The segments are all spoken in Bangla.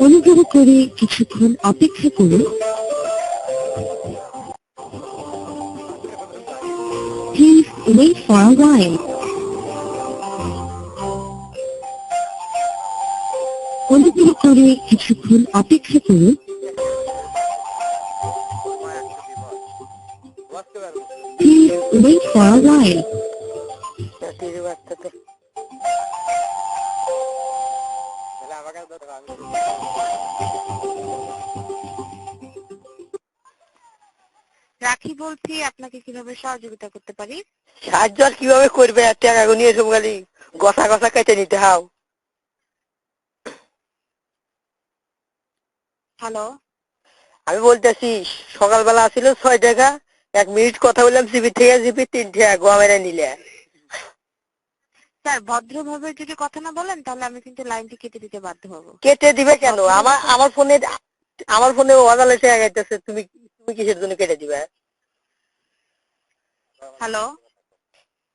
অনুগ্রহ করে কিছুক্ষণ অপেক্ষা করুন. অনুগ্রহ করে কিছুক্ষণ অপেক্ষা করুন Please wait for a while. রাখি বলছি আপনাকে কীভাবে সহযোগিতা করতে পারি? সাহায্য আর কীভাবে করবে? টাকা নিয়ে সব খালি গসা গসা কেটে নিতে হাও। হ্যালো। আমি বলতেছি সকালবেলা আসছিল ছয় টাকা এক মিনিট কথা বললাম জিবি থেকে জিবি তিন টাকা গোয়া মেরে নিলে। স্যার ভদ্রভাবে যদি কথা না বলেন তাহলে আমি কিন্তু লাইনটি কেটে দিতে বাধ্য হব। কেটে দিবে কেন? আমার আমার ফোনে আমার ফোনে ওয়াজালে টাকা গাইতেছে তুমি তুমি কিসের জন্য কেটে দিবে? হ্যালো?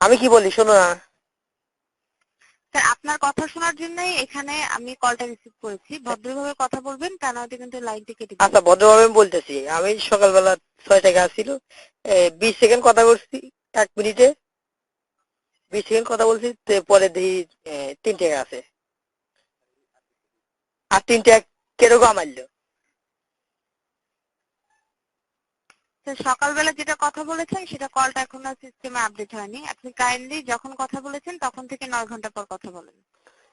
আমি কি বলি শোনো না। স্যার আপনার কথা শোনার জন্যই এখানে আমি কলটা রিসিভ করেছি। ভদ্রভাবে কথা বলবেন তা নয়তো কিন্তু লাইনটি কেটে আচ্ছা ভদ্রভাবে আমি বলতেছি। আমি সকালবেলা ছয় টাকা আসছিল বিশ সেকেন্ড কথা বলছি এক মিনিটে। বিশ সেকেন্ড কথা বলছি পরে দেখি এ, তিন টাকা আছে। আর তিন টাকা কীরকম মারলো? সকালবেলা যেটা কথা বলেছেন সেটা কলটা এখনও সিস্টেমে আপডেট হয়নি। আপনি কাইন্ডলি যখন কথা বলেছেন তখন থেকে নয় ঘণ্টা পর কথা বলেন।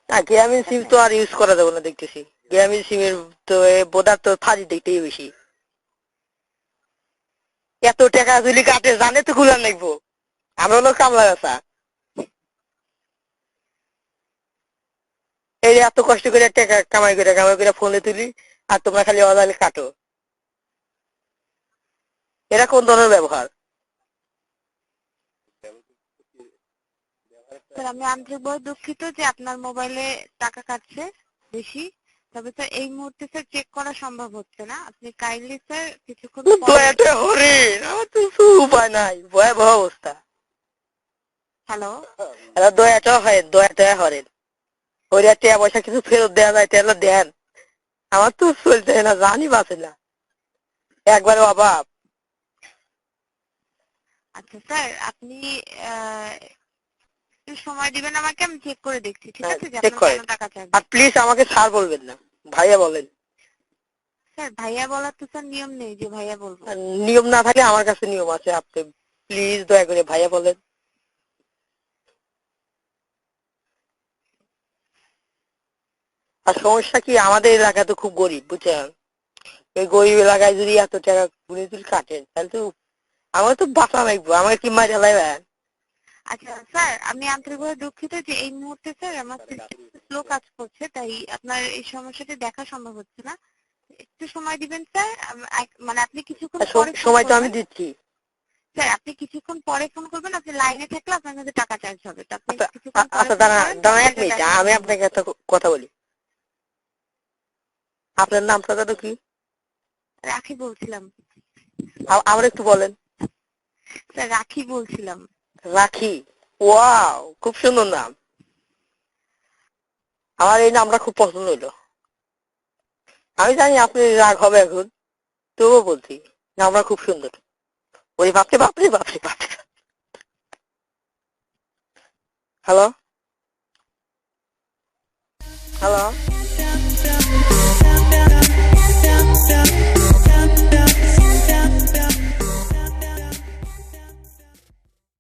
না গ্রামীণ সিম তো আর ইউজ করা যাবে না দেখতেছি। গ্রামীণ সিমের তো বোধার তো ফাজি দেখতেই বেশি। এত টাকা যদি কাটে জানে তো খুলার লাগবো। আমরা হলো কামলা গাছা এই এত কষ্ট করে টাকা কামাই করে কামাই করে ফোনে তুলি আর তোমরা খালি অদালে কাটো। এরা কোন ধরনের ব্যবহার? স্যার আমি আন্তরিকভাবে দুঃখিত যে আপনার মোবাইলে টাকা কাটছে বেশি। তবে স্যার এই মুহূর্তে স্যার চেক করা সম্ভব হচ্ছে না। আপনি কাইন্ডলি স্যার কিছুক্ষণ দয়াতে হরিণ আমার তো উপায় নাই ভয়াবহ অবস্থা। হ্যালো দয়াটা হয় দয়াটা হরেন। ওই টাকা পয়সা কিছু ফেরত দেওয়া যায় তাহলে দেন। আমার তো চলতে না জানি বাঁচে না একবারে অভাব আচ্ছা স্যার আপনি একটু সময় দিবেন আমাকে আমি চেক করে দেখছি ঠিক হ্যাঁ, আছে? যে আপনার করেন। টাকা আর প্লিজ আমাকে স্যার বলবেন না ভাইয়া বলেন। স্যার ভাইয়া বলার তো স্যার নিয়ম নেই যে ভাইয়া বলব। নিয়ম না থাকলে আমার কাছে নিয়ম আছে আপনি প্লিজ দয়া করে ভাইয়া বলেন। আর সমস্যা কি আমাদের এলাকা তো খুব গরিব বুঝছেন? এই গরিব এলাকায় যদি এত টাকা গুনে তুলি কাটেন তাহলে তো আমার তো বাঁচা লাগবো আমাকে কি মারা লাগবেন আচ্ছা স্যার আমি আন্তরিকভাবে দুঃখিত যে এই মুহূর্তে স্যার আমার স্লো কাজ করছে তাই আপনার এই সমস্যাটি দেখা সম্ভব হচ্ছে না। একটু সময় দিবেন স্যার? মানে আপনি কিছুক্ষণ পরে সময় তো আমি দিচ্ছি। স্যার আপনি কিছুক্ষণ পরে ফোন করবেন আপনি লাইনে থাকলে আপনার কাছে টাকা চার্জ হবে। আচ্ছা আচ্ছা phone দাঁড়া করেন, দাঁড়া এক মিনিট আমি আপনাকে একটা কথা বলি। আপনার নামটা তো কি? রাখি বলছিলাম। আবার একটু বলেন। স্যার রাখি বলছিলাম। রাখি? ওয়াও খুব সুন্দর নাম। আমার এই নামটা খুব পছন্দ হলো আমি জানি আপনি রাগ হবে এখন তবুও বলছি নামটা খুব সুন্দর। ওই বাপরে বাপরে বাপরে বাপরে। হ্যালো? হ্যালো?